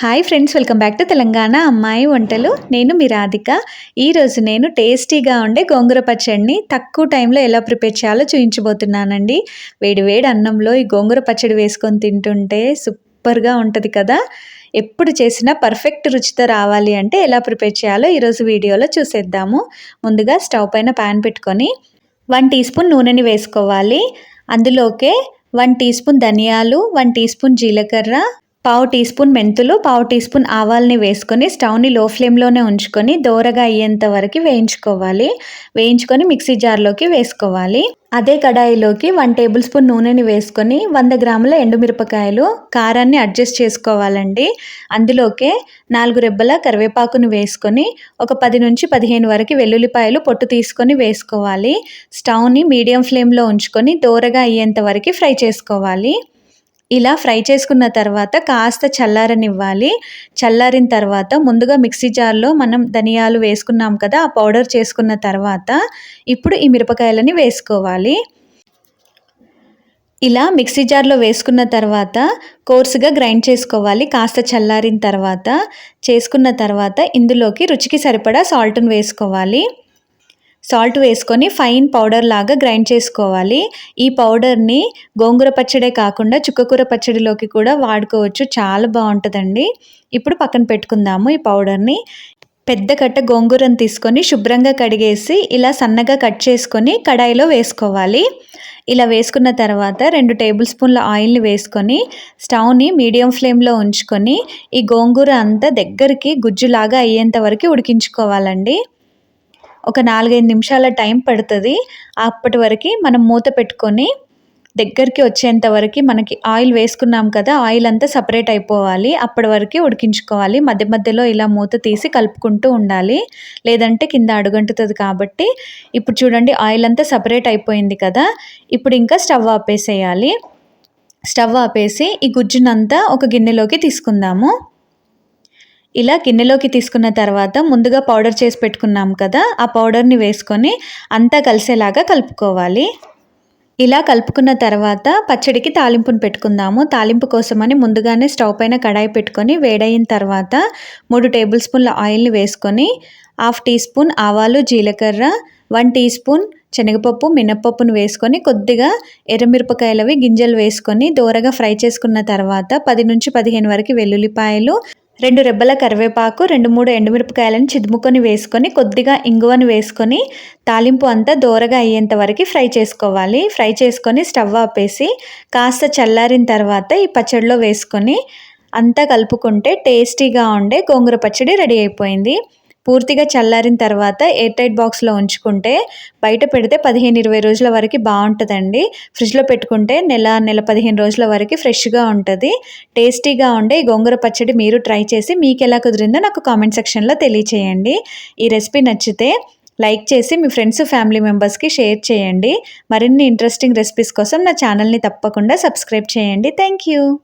Hi friends welcome back to Telangana అమ్మాయి వంటలు నేను మీ రాధిక ఈరోజు నేను టేస్టీగా ఉండే గోంగూర పచ్చడిని తక్కువ టైంలో ఎలా ప్రిపేర్ చేయాలో చూపించబోతున్నానండి వేడి వేడి అన్నంలో ఈ గోంగూర పచ్చడి వేసుకొని తింటుంటే సూపర్గా ఉంటుంది కదా. ఎప్పుడు చేసినా పర్ఫెక్ట్ రుచితో రావాలి అంటే ఎలా ప్రిపేర్ చేయాలో ఈరోజు వీడియోలో చూసేద్దాము. ముందుగా స్టవ్ పైన ప్యాన్ పెట్టుకొని వన్ టీ స్పూన్ నూనెని వేసుకోవాలి. అందులోకే వన్ టీ స్పూన్ ధనియాలు వన్ టీ స్పూన్ జీలకర్ర పావు టీ స్పూన్ మెంతులు పావు టీ స్పూన్ ఆవాల్ని వేసుకొని స్టవ్ని లో ఫ్లేమ్లోనే ఉంచుకొని దోరగా అయ్యేంత వరకు వేయించుకోవాలి. వేయించుకొని మిక్సీ జార్లోకి వేసుకోవాలి. అదే కడాయిలోకి వన్ టేబుల్ స్పూన్ నూనెని వేసుకొని వంద గ్రాముల ఎండుమిరపకాయలు కారాన్ని అడ్జస్ట్ చేసుకోవాలండి. అందులోకే నాలుగు రెబ్బల కరివేపాకును వేసుకొని ఒక పది నుంచి పదిహేను వరకు వెల్లుల్లిపాయలు పొట్టు తీసుకొని వేసుకోవాలి. స్టవ్ని మీడియం ఫ్లేమ్లో ఉంచుకొని దోరగా అయ్యేంత వరకు ఫ్రై చేసుకోవాలి. ఇలా ఫ్రై చేసుకున్న తర్వాత కాస్త చల్లారనివ్వాలి. చల్లారిన తర్వాత ముందుగా మిక్సీ జార్లో మనం ధనియాలు వేసుకున్నాం కదా ఆ పౌడర్ చేసుకున్న తర్వాత ఇప్పుడు ఈ మిరపకాయలని వేసుకోవాలి. ఇలా మిక్సీ జార్లో వేసుకున్న తర్వాత కోర్సుగా గ్రైండ్ చేసుకోవాలి. కాస్త చల్లారిన తర్వాత చేసుకున్న తర్వాత ఇందులోకి రుచికి సరిపడా సాల్ట్ను వేసుకోవాలి. సాల్ట్ వేసుకొని ఫైన్ పౌడర్ లాగా గ్రైండ్ చేసుకోవాలి. ఈ పౌడర్ని గోంగూర పచ్చడే కాకుండా చుక్కకూర పచ్చడిలోకి కూడా వాడుకోవచ్చు. చాలా బాగుంటుందండి. ఇప్పుడు పక్కన పెట్టుకుందాము ఈ పౌడర్ని. పెద్ద కట్ట గోంగూరను తీసుకొని శుభ్రంగా కడిగేసి ఇలా సన్నగా కట్ చేసుకొని కడాయిలో వేసుకోవాలి. ఇలా వేసుకున్న తర్వాత రెండు టేబుల్ స్పూన్ల ఆయిల్ని వేసుకొని స్టవ్ని మీడియం ఫ్లేమ్లో ఉంచుకొని ఈ గోంగూర అంతా దగ్గరికి గుజ్జులాగా అయ్యేంత వరకు ఉడికించుకోవాలండి. ఒక నాలుగైదు నిమిషాల టైం పడుతుంది. అప్పటి వరకు మనం మూత పెట్టుకొని దగ్గరికి వచ్చేంత వరకు మనకి ఆయిల్ వేసుకున్నాం కదా ఆయిల్ అంతా సపరేట్ అయిపోవాలి. అప్పటి వరకు ఉడికించుకోవాలి. మధ్య మధ్యలో ఇలా మూత తీసి కలుపుకుంటూ ఉండాలి. లేదంటే కింద అడుగంటుతుంది కాబట్టి. ఇప్పుడు చూడండి ఆయిల్ అంతా సపరేట్ అయిపోయింది కదా. ఇప్పుడు ఇంకా స్టవ్ ఆపేసేయాలి. స్టవ్ ఆపేసి ఈ గుజ్జునంతా ఒక గిన్నెలోకి తీసుకుందాము. ఇలా గిన్నెలోకి తీసుకున్న తర్వాత ముందుగా పౌడర్ చేసి పెట్టుకున్నాం కదా ఆ పౌడర్ని వేసుకొని అంతా కలిసేలాగా కలుపుకోవాలి. ఇలా కలుపుకున్న తర్వాత పచ్చడికి తాలింపును పెట్టుకుందాము. తాలింపు కోసమని ముందుగానే స్టవ్ పైన కడాయి పెట్టుకొని వేడైన తర్వాత మూడు టేబుల్ స్పూన్ల ఆయిల్ని వేసుకొని హాఫ్ టీ స్పూన్ ఆవాలు జీలకర్ర వన్ టీ స్పూన్ శనగపప్పు మినప్పప్పును వేసుకొని కొద్దిగా ఎర్రమిరపకాయలవి గింజలు వేసుకొని దూరగా ఫ్రై చేసుకున్న తర్వాత పది నుంచి పదిహేను వరకు వెల్లుల్లిపాయలు రెండు రెబ్బల కరివేపాకు రెండు మూడు ఎండుమిరపకాయలను చిదుముకొని వేసుకొని కొద్దిగా ఇంగువను వేసుకొని తాలింపు అంతా దోరగా అయ్యేంత వరకు ఫ్రై చేసుకోవాలి. ఫ్రై చేసుకొని స్టవ్ ఆపేసి కాస్త చల్లారిన తర్వాత ఈ పచ్చడిలో వేసుకొని అంతా కలుపుకుంటే టేస్టీగా ఉండే గోంగూర పచ్చడి రెడీ అయిపోయింది. పూర్తిగా చల్లారిన తర్వాత ఎయిర్ టైట్ బాక్స్లో ఉంచుకుంటే బయట పెడితే పదిహేను ఇరవై రోజుల వరకు బాగుంటుందండి. ఫ్రిడ్జ్లో పెట్టుకుంటే నెల నెల పదిహేను రోజుల వరకు ఫ్రెష్గా ఉంటుంది. టేస్టీగా ఉండే గోంగూర పచ్చడి మీరు ట్రై చేసి మీకు ఎలా కుదిరిందో నాకు కామెంట్ సెక్షన్లో తెలియచేయండి. ఈ రెసిపీ నచ్చితే లైక్ చేసి మీ ఫ్రెండ్స్ ఫ్యామిలీ మెంబర్స్కి షేర్ చేయండి. మరిన్ని ఇంట్రెస్టింగ్ రెసిపీస్ కోసం నా ఛానల్ని తప్పకుండా సబ్స్క్రైబ్ చేయండి. Thank you